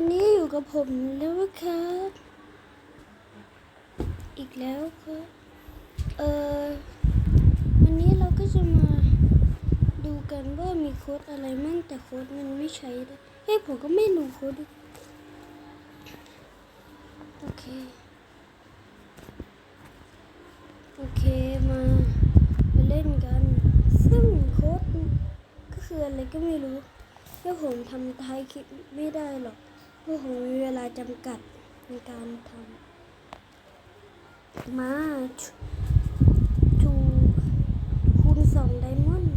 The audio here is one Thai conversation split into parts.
วันนี้อยู่กับผมแล้วนะครับ อีกแล้วครับ เออวันนี้เราก็จะมาดูกันว่ามีโค้ดอะไรมั่งแต่โค้ดมันไม่ใช้เลยเฮ้ยผมก็ไม่รู้โค้ดโอเค โอเคมามาเล่นกัน ซึ่งโค้ดก็คืออะไรก็ไม่รู้ถ้าผมทำท้ายคลิปไม่ได้หรอก พราะผมมีเวลาจำกัดในการทำมาชูคูณสองไดมอนด์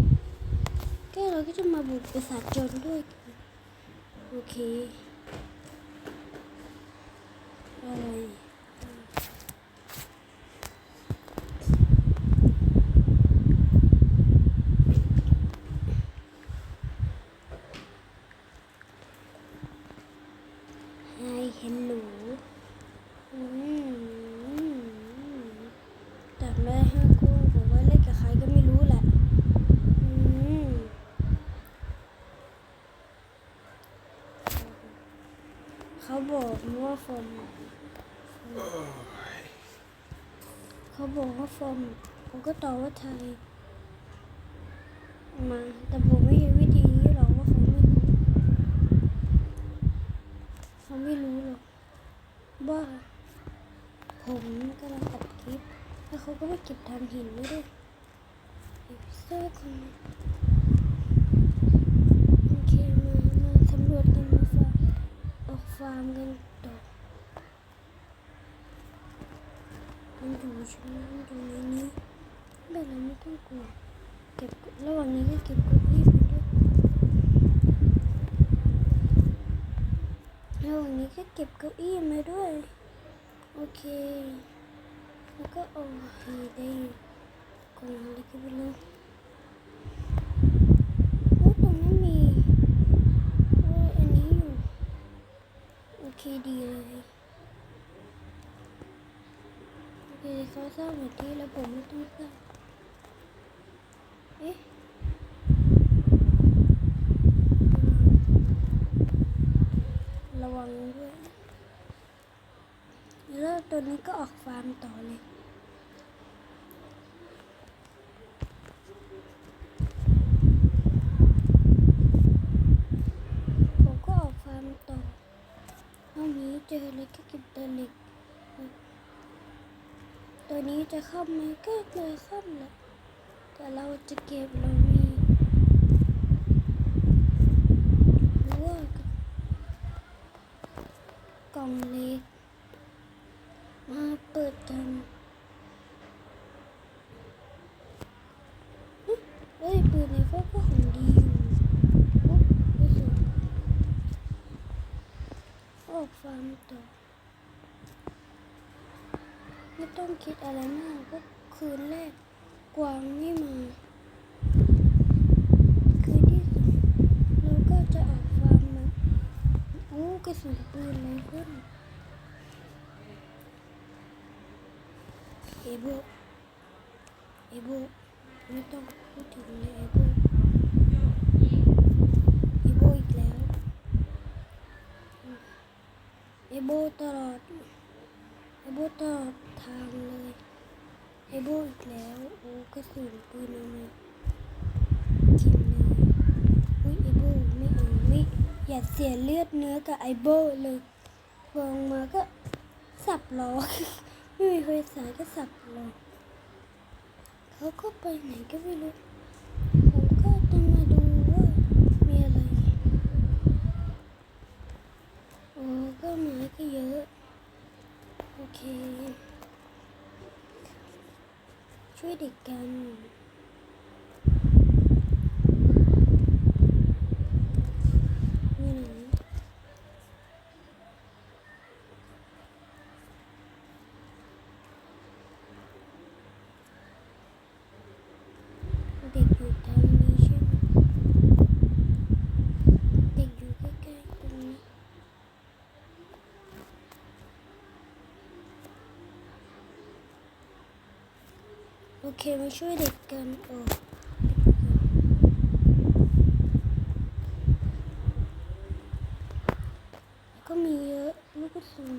แก็เราก็จะมาบุกประสาทจนด้วย โอเคอะไร ไฮเฮลโหลอืมจับได้ห้ากุ้งผมว่าเล่นกับใครก็ไม่รู้แหละ อืมเขา บอกว่าฟอร์มเขาบอกว่าฟอร์มผมก็ตอบว่าไทย มา แต่ผมไม่รู้วิธีนี้หรอกว่าเขาไม่รู้เขาไม่รู้หรอกว่าผมกำลังตัดคลิปแล้วเขาก็ไมาเก็บทานหินไม่ได้เอพิเซอร์คนนี้โอเคมามาสำรวจกัน ฟาร์มกันต่อมันอยู่ช่ไหมมันอยู่ในนี้แบบเราไม่ต้องกลัวเก็บระหว่างนี้ก็เก็บกุ๊กไปด้วยระหว่างนี้ก็เก็บเก้าอี้มาด้วย โอเค แล้วก็เอาให้ได้กล่องอะไรก็ไม่รู้โอ้ตรงนั้นมีโอ้อันนี้อยู่ โอเคดีเลยโอเคเขาสร้างแบบนี้แล้วผมไม่ต้องสร้างเอ๊ะ ระวังด้วย แล้วตัวนี้ก็ออกฟาร์มต่อเลย ผมก็ออกฟาร์มต่อห้องนี้เจออะไรก็เก็บตัวเหล็ก ตัวนี้จะเข้าไหมก็เลยเข้าแหละแต่เราจะเก็บเรามีรั้วกกล่องเล็กมาเปิดกันเฮ้ยเอ้ยปืนในพวกก็ของดีอยู่ปุ๊บรู้สึกออกฟาร์มต่อ ต้องคิดอะไรมากก็คืนแรกกวางไม่มาคืนที่สองเราก็จะออกฟาร์มมาโอ้กระสุนปืนเลยเพื่อนเอโบเอโบไม่ต้องพูดถึงเลยเอโบเอโบอีกแล้วเอโบตลอด บตอดทางเลยเอโบอีกแล้ว โอ้กระสุนปืนเอามาทิมเลยอุ้ยไอโบไม่เอาไม่อย่าเสียเลือดเนื้อกับไอโบเลยวางมาก็สับล้อไม่มีไฟสายก็สับล้อเขาก็ไปไหนก็ไม่รู้ผมก็จะมาดูว่ามีอะไรโอ้ก็ไม้ก็เยอะโอเค ช่วยเด็กกันเด็กอยู่ทางนี้ใช่ไหมเด็กอยู่ใกล้ๆตรงนี้โอ เคมาช่วยเด็กกันโอ้ก็มีเยอะลูกกระสุน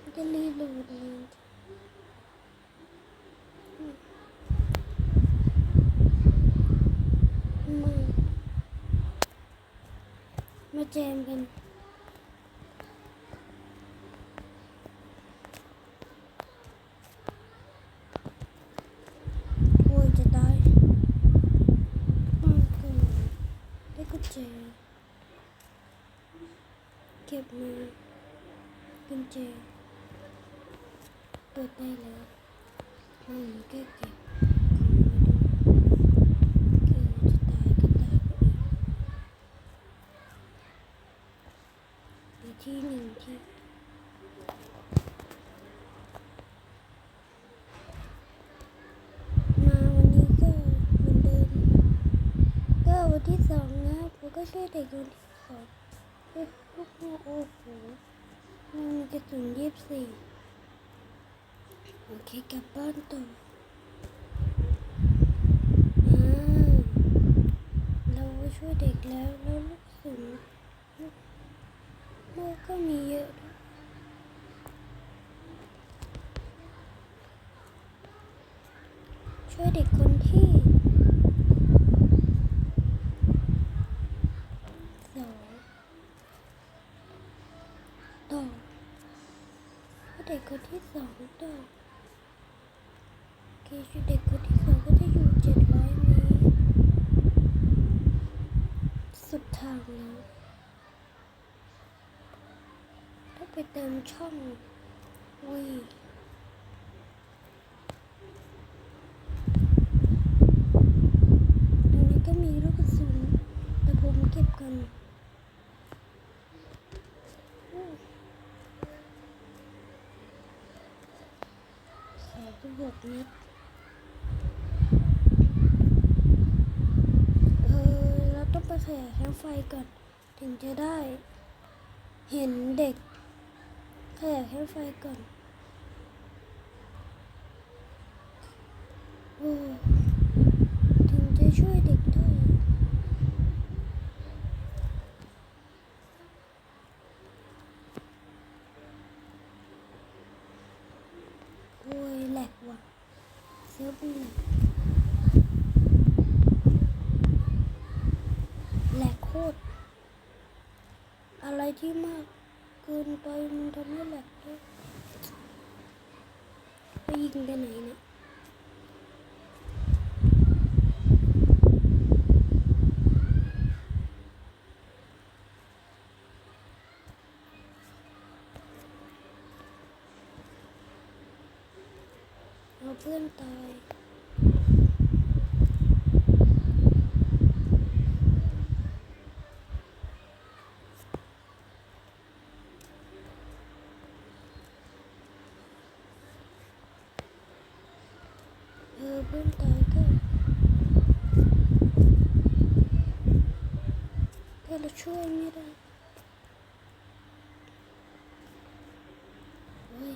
มันจะรีโหลดเลยมามาแจมกัน โอ้ยจะตายมากเกินได้กุญแจเก็บมากุญแจเปิด ได้แล้วอืมแก้เก็บของมาดูเกิดจะตายก็ตายไปอีกอีกที่หนึ่งที่มาวันนี้ก็เหมือนเดิมก็วันที่สองนะผมก็ช่วยเด็กวันที่สองลูกโอ้โหมันมีกระสุนยี่สิบสี่ โอเคกลับบ้านต่อเราช่วยเด็กแล้วแล้วลูกสุนลูกก็มีเยอะด้วยช่วยเด็กคนที่สองต่อช่วยเด็กคนที่สองต่อโอ เด็กคนที่สองก็จะอยู่เจ็ดร้อยเมตรสุดทางแล้วต้องไปเติมช่องวีตรงนี้ก็มีลูกกระสุนแต่ผมเก็บกันใส่กระบอกเม็ดเออเราต้องไปขยายแคมป์ไฟก่อน ถึง จะได้ เห็นเด็กขยายแคมไฟก่อน โอ้ ถึงจะช่วยเด็กได้ โอ้ยแหลกว่ะเซิร์ฟมันแหลกแหลกโคตร อะไร ที่มากเกินไปมันทำให้แหลกได้ไปยิงกันไหนเนี่ยเอาเพื่อนตาย เออเพื่อนตายก็ แต่เราช่วยไม่ได้โอ้ย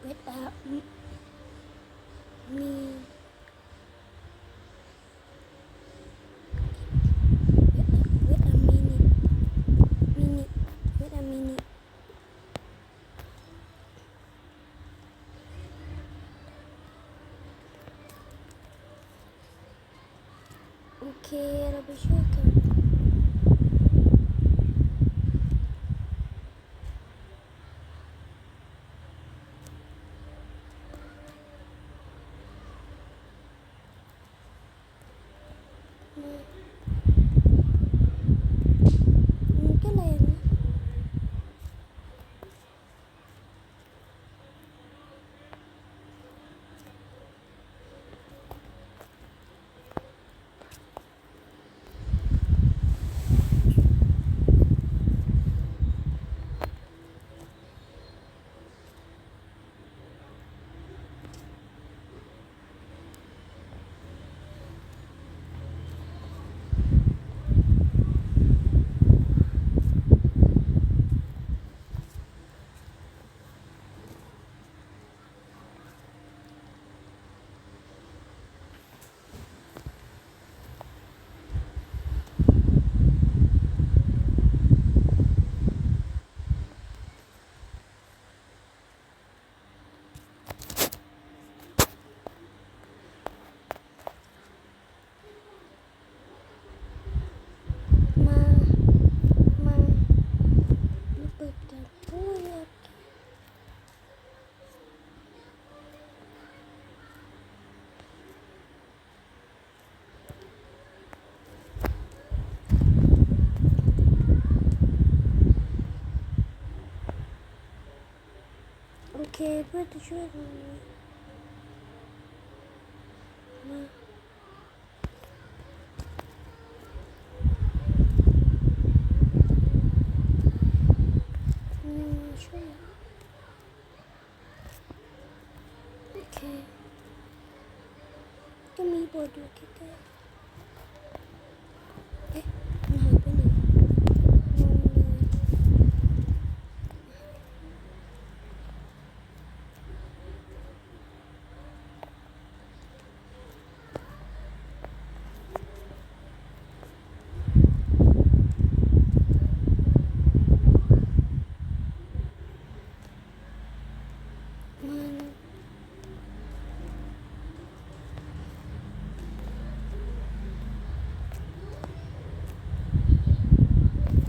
เวทอามีมีเวทอามินิมินิเวทอามินิโอเค เราไปช่วยกัน มันก็แรงนะ เพื่อจะช่วยตรงนี้มาอืมช่วยโอเค ก็มีบทอยู่ใกล้ๆเอ๊ะมันหายไปไหนงงเลย มัน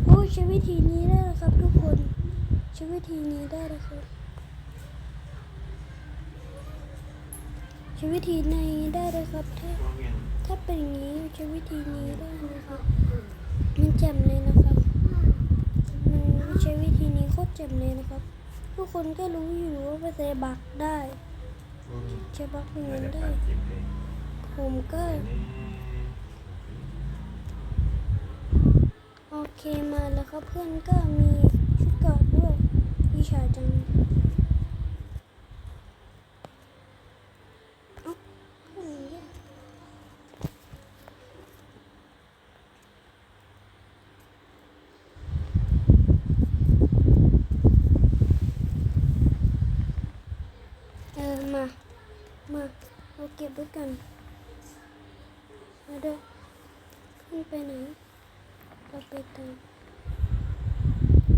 โอ้ใช้วิธีนี้ได้แล้วครับทุกคน ใช้วิธีนี้ได้แล้วครับใช้วิธีนี้ได้เลยครับถ้าถ้าเป็นอย่างนี้ใช้วิธีนี้ได้นะครับมันแจ่มเลยนะครับมันใช้วิธีนี้โคตรแจ่มเลยนะครับทุกคนก็รู้อยู่ว่าไปเซบักได้ใช้บักเป็นเงินได้ผมก็โอ เคมาแล้วครับเพื่อนก็มีชุดเกราะด้วยวิชาจังเออนอย่างเงี้ยเออมา มา เราเก็บไว้กันมาเด้อขึ้นไปไหน เราไปตาม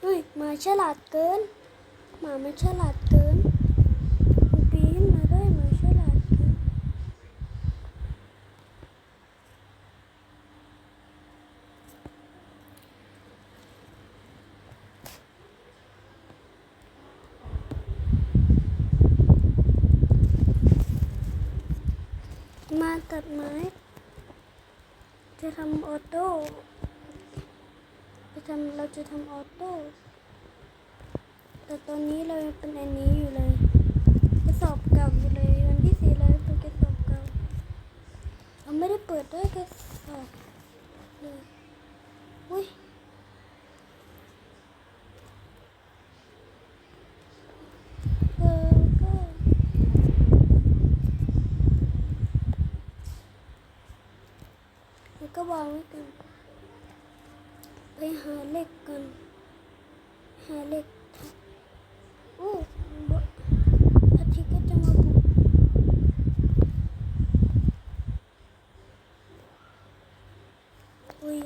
เฮ้ยหมาฉลาดเกินหมามันฉลาดเกินมันปีนขึ้นมาได้หมาฉลาดเกิน มาตัดไม้ จะทำออโต้จะทำเราจะทำออโต้แต่ตอนนี้เรายังเป็นอันนี้อยู่เลยกระสอบเก่าอยู่เลยวันที่สี่เราเป็นกระสอบเก่าเราไม่ได้ เปิดด้วยกระสอบเลยอุ้ยเออก็แล้วก็วางไว้กันไปหาเหล็กกัน หาเหล็กโอ้บอาทิตย์ก็จะมาบุกอุ้ย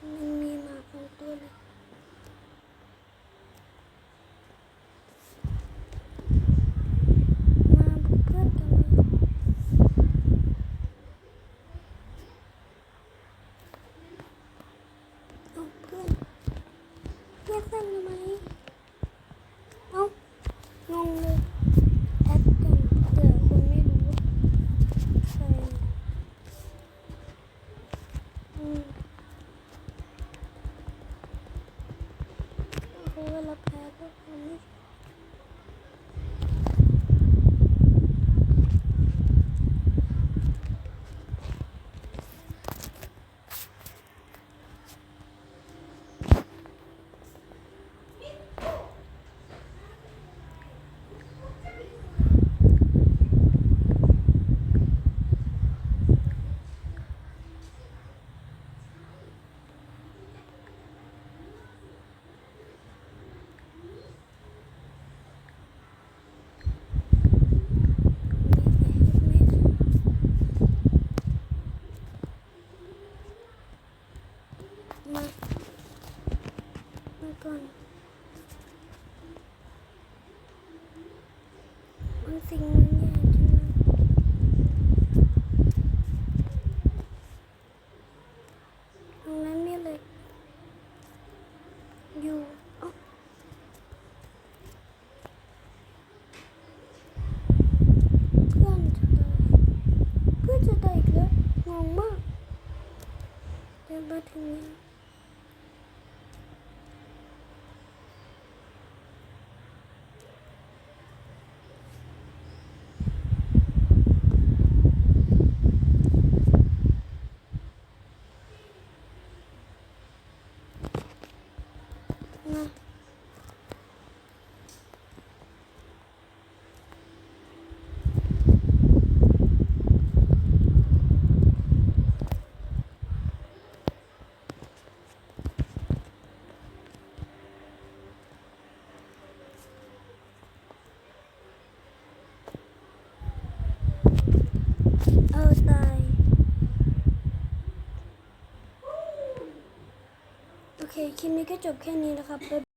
มันมีหมาสองตัวเลย มาบุกเพื่อนกันมาเอาเพื่อนเรียกเพื่อนทำไมเอางงเลยแอดกันเผื่อคนไม่รู้ว่าใคร อืมโอเคเวลาแพ้ก็ทำไม่ไม่ไม่มามาก่อนมันสิ่งมันใหญ่จังเลยตรงนั้นมีเหล็กอยู่เอ้าเพื่อนจะตาย ตรงนี้ นะ เออตาย โอเคลิปนี้ก็จบแค่นี้นะครับ